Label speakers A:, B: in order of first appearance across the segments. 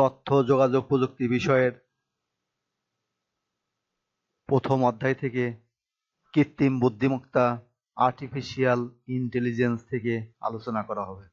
A: তথ্য, যোগাযোগ প্রযুক্তি বিষয়ের প্রথম অধ্যায় থেকে কৃত্রিম বুদ্ধিমত্তা আর্টিফিশিয়াল ইন্টেলিজেন্স থেকে আলোচনা করা হবে।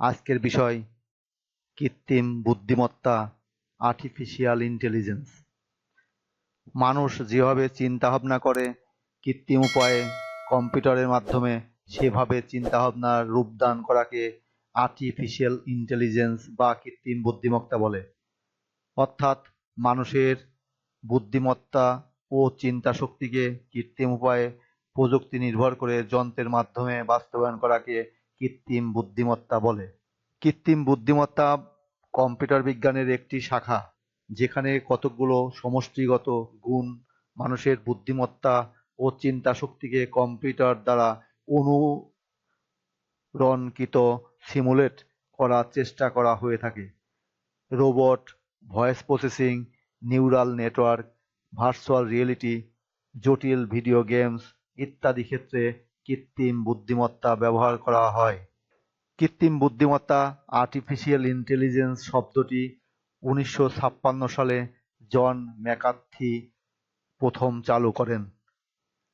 A: আজকের বিষয়, কৃত্রিম বুদ্ধিমত্তা আর্টিফিশিয়াল ইন্টেলিজেন্স মানুষ যেভাবে চিন্তাভাবনা করে, কৃত্রিম উপায়ে কম্পিউটারের মাধ্যমে সেভাবে চিন্তাভাবনার রূপদান করাকে আর্টিফিশিয়াল ইন্টেলিজেন্স বা কৃত্রিম বুদ্ধিমত্তা বলে। অর্থাৎ মানুষের বুদ্ধিমত্তা ও চিন্তা শক্তিকে কৃত্রিম উপায়ে প্রযুক্তি নির্ভর করে যন্ত্রের মাধ্যমে বাস্তবায়ন করাকে কৃত্রিম বুদ্ধিমত্তা বলে। কৃত্রিম বুদ্ধিমত্তা কম্পিউটার বিজ্ঞানের একটি শাখা, যেখানে কতকগুলো সমষ্টিগত গুণ মানুষের বুদ্ধিমত্তা ও চিন্তা শক্তিকে কম্পিউটার দ্বারা অনুরণকৃত সিমুলেট করার চেষ্টা করা হয়ে থাকে। Robot, voice processing, neural network, virtual reality, জটিল ভিডিও গেমস ইত্যাদি ক্ষেত্রে কৃত্রিম বুদ্ধিমত্তা ব্যবহার করা হয়। কৃত্রিম বুদ্ধিমত্তা আর্টিফিশিয়াল ইন্টেলিজেন্স শব্দটি উনিশশো ছাপ্পান্ন সালে জন ম্যাকার্থি প্রথম চালু করেন।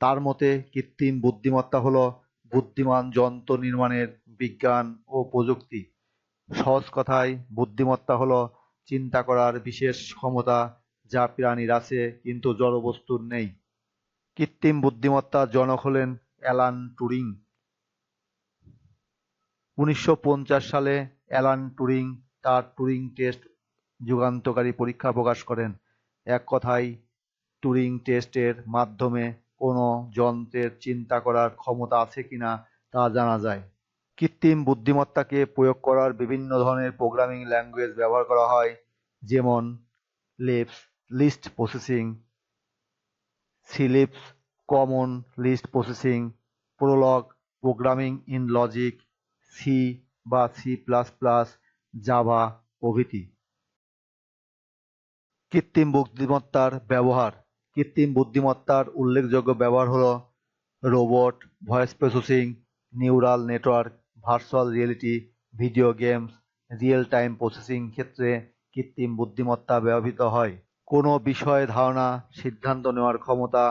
A: তার মতে, কৃত্রিম বুদ্ধিমত্তা হল বুদ্ধিমান যন্ত্র নির্মাণের বিজ্ঞান ও প্রযুক্তি। সহজ কথায়, বুদ্ধিমত্তা হল চিন্তা করার বিশেষ ক্ষমতা যা প্রাণীর আছে, কিন্তু জড়বস্তুর নেই। কৃত্রিম বুদ্ধিমত্তার জনক হলেন অ্যালান টুরিং। উনিশশো পঞ্চাশ সালে অ্যালান টুরিং তার টুরিং টেস্ট যুগান্তকারী পরীক্ষা প্রকাশ করেন। এক কথায়, টুরিং টেস্টের মাধ্যমে কোনো যন্ত্রের চিন্তা করার ক্ষমতা আছে কিনা তা জানা যায়। কৃত্রিম বুদ্ধিমত্তাকে প্রয়োগ করার বিভিন্ন ধরনের প্রোগ্রামিং ল্যাঙ্গুয়েজ ব্যবহার করা হয়, যেমন lips list processing, CLISP common list processing Prolog programming in logic C বা সি প্লাস প্লাস জাভা প্রভৃতি। কৃত্রিম বুদ্ধিমত্তার ব্যবহার। কৃত্রিম বুদ্ধিমত্তার উল্লেখযোগ্য ব্যবহার হল robot, voice processing, neural network, virtual reality, video games, real time processing ক্ষেত্রে কৃত্রিম বুদ্ধিমত্তা ব্যবহৃত হয়। কোনো বিষয়ে ধারণা, সিদ্ধান্ত নেওয়ার ক্ষমতা,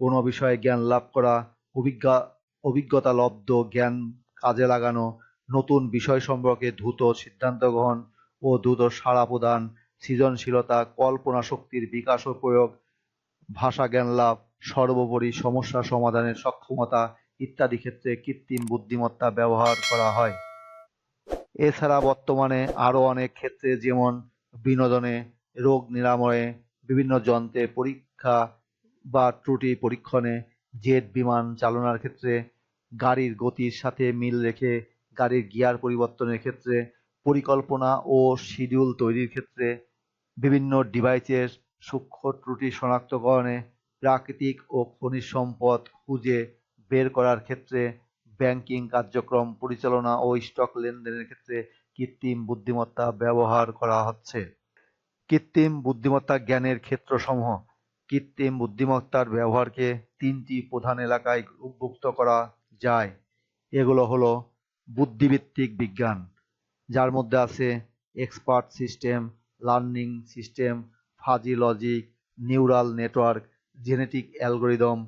A: কোনো বিষয়ে জ্ঞান লাভ করা, অভিজ্ঞা অভিজ্ঞতালব্ধ জ্ঞান কাজে লাগানো, নতুন বিষয় সম্পর্কে দ্রুত সিদ্ধান্ত গ্রহণ ও দ্রুত সাড়া প্রদান, সৃজনশীলতা, কল্পনা শক্তির বিকাশ ও প্রয়োগ, ভাষা জ্ঞান লাভ, সর্বোপরি সমস্যা সমাধানের সক্ষমতা ইত্যাদি ক্ষেত্রে কৃত্রিম বুদ্ধিমত্তা ব্যবহার করা হয়। এছাড়া বর্তমানে আরও অনেক ক্ষেত্রে যেমন বিনোদনে, রোগ নিরাময়ে, বিভিন্ন যন্ত্রে পরীক্ষা বা ত্রুটি পরীক্ষণে জেট বিমান চালনার ক্ষেত্রে, গাড়ির গতির সাথে মিল রেখে গাড়ির গিয়ার পরিবর্তনের ক্ষেত্রে, পরিকল্পনা ও শিডিউল তৈরির ক্ষেত্রে বিভিন্ন ডিভাইসের সূক্ষ্ম ত্রুটি শনাক্তকরণে প্রাকৃতিক ও খনিজ সম্পদ খুঁজে বের করার ক্ষেত্রে ব্যাংকিং কার্যক্রম পরিচালনা ও স্টক লেনদেনের ক্ষেত্রে কৃত্রিম বুদ্ধিমত্তা ব্যবহার করা হচ্ছে। কৃত্রিম বুদ্ধিমত্তা জ্ঞানের ক্ষেত্রসমূহ কৃত্রিম বুদ্ধিমত্তার ব্যবহারকে তিনটি প্রধান এলাকায় বিভক্ত করা যায়। এগুলো হলো বুদ্ধিভিত্তিক বিজ্ঞান, যার মধ্যে আছে expert system, learning system, fuzzy logic, neural network, genetic algorithm,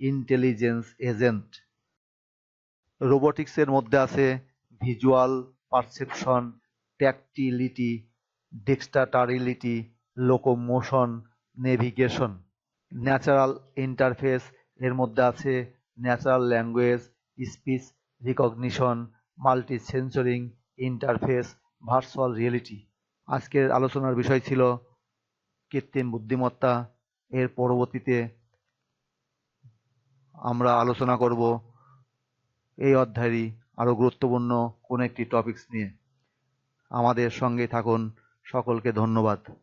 A: intelligence agent. রোবোটিক্সের মধ্যে আছে visual perception, tactility, dexterity, locomotion, navigation. Natural interface এর মধ্যে আছে natural language, speech, recognition multi sensoring interface, virtual reality. আজকের আলোচনার বিষয় ছিল কৃত্রিম বুদ্ধিমত্তা। এর পরবর্তীতে আমরা আলোচনা করব এই অধ্যায়েরই আরও গুরুত্বপূর্ণ কোনো একটি টপিকস নিয়ে। আমাদের সঙ্গে থাকুন। সকলকে ধন্যবাদ।